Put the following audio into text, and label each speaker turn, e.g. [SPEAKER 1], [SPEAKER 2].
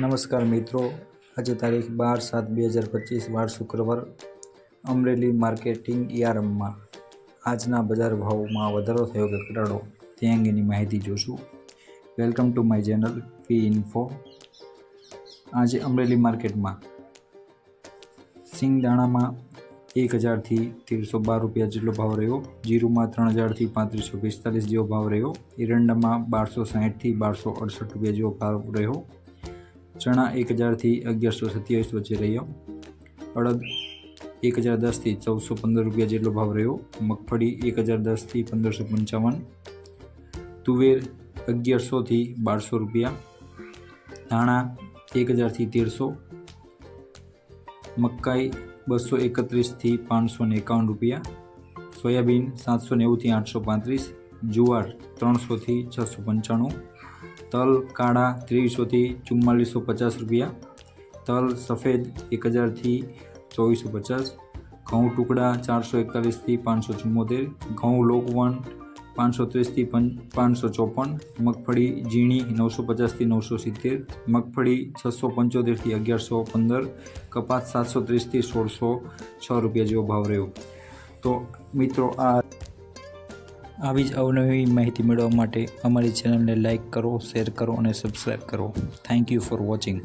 [SPEAKER 1] નમસ્કાર મિત્રો. આજે તારીખ બાર સાત બે હજાર પચીસ, વાર શુક્રવાર, અમરેલી માર્કેટિંગ યાર્ડમાં આજના બજાર ભાવમાં વધારો થયો કે ઘટાડો તે અંગેની માહિતી જોશું. Welcome to my channel P info આજે અમરેલી માર્કેટમાં સિંગદાણામાં એક હજારથી તેરસો બાર રૂપિયા જેટલો ભાવ રહ્યો. જીરુમાં ત્રણ હજારથી પાંત્રીસો પિસ્તાલીસ જેવો ભાવ રહ્યો. એરંડામાં બારસો સાહીઠથી બારસો અડસઠ રૂપિયા જેવો ભાવ રહ્યો. ચણા એક હજારથી અગિયારસો સત્યાવીસ વચ્ચે રહ્યો. અડદ એક હજાર દસથી ચૌદસો પંદર રૂપિયા જેટલો ભાવ રહ્યો. મગફળી એક હજાર દસથી પંદરસો પંચાવન. તુવેર અગિયારસોથી બારસો રૂપિયા. ધાણા એક હજારથી તેરસો. મકાઈ બસો એકત્રીસથી પાંચસો ને એકાવન રૂપિયા. સોયાબીન સાતસો નેવુંથી આઠસો પાંત્રીસ. જુવાર ત્રણસોથી છસો પંચાણું. તલ, કાળા ત્રેવીસોથી ચુમ્માલીસો પચાસ રૂપિયા. તલ, સફેદ એક હજારથી ચોવીસો પચાસ ઘઉં ટુકડા ચારસો એકતાલીસથી પાંચસો ચુમ્મોતેર. ઘઉં લોકવન પાંચસો ત્રીસથી પાંચસો ચોપન. મગફળી ઝીણી નવસો પચાસથી નવસો સિત્તેર મગફળી છસો પંચોતેરથી અગિયારસો પંદર. કપાસ સાતસો ત્રીસથી સોળસો છ રૂપિયા જેવો ભાવ રહ્યો. તો મિત્રો આ આવી જ અવનવી માહિતી મેળવવા માટે અમારી ચેનલને લાઇક કરો, શેર કરો અને સબસ્ક્રાઈબ કરો. Thank you for watching